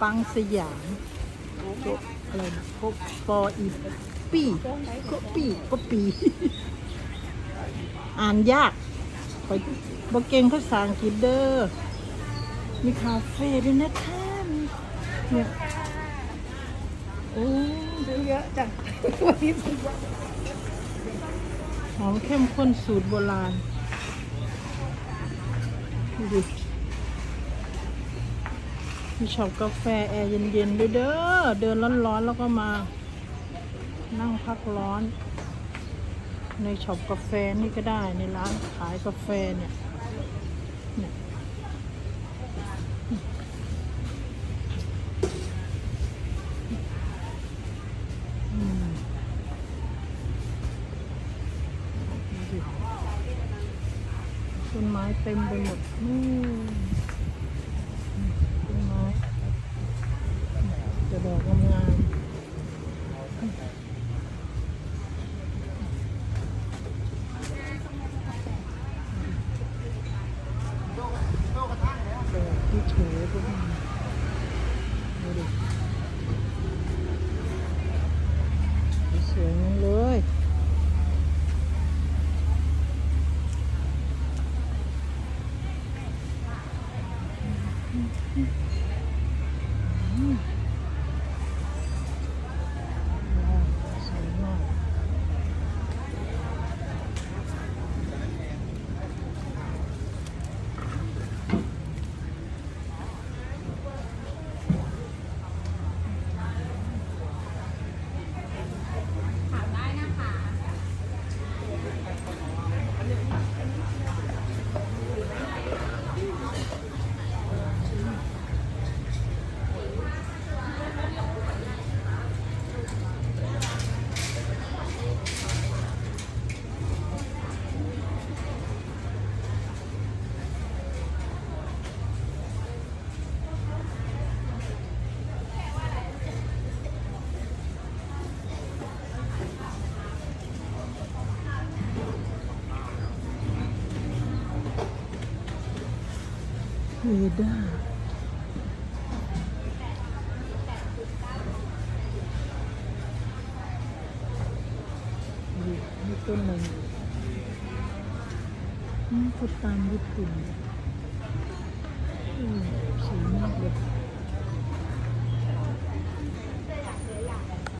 ปังสยามโกอะไรนะโกปออีปี้โกปี้โกปีอ่านยากไปบเก่งภาษาอังกฤษเด้อมีคาเฟ่ด้วยนะคะมีเนี่ยโอ้ซื้อเยอะจังวันนี้ซื้อหอมเข้มข้นสูตรโบราณดูดิ มีช็อปกาแฟแอร์เย็นๆด้วยเด้อ เดินร้อนๆแล้วก็มา นั่งพักร้อน ในช็อปกาแฟนี่ก็ได้ในร้านขายกาแฟเนี่ยเนี่ยอืมดูดิต้นไม้เต็มไปหมดนู่นต้นไม้จะดอกงามๆดอกที่ เฉยก็มีดูดิสวยเลย เวด้านี่นี่ต้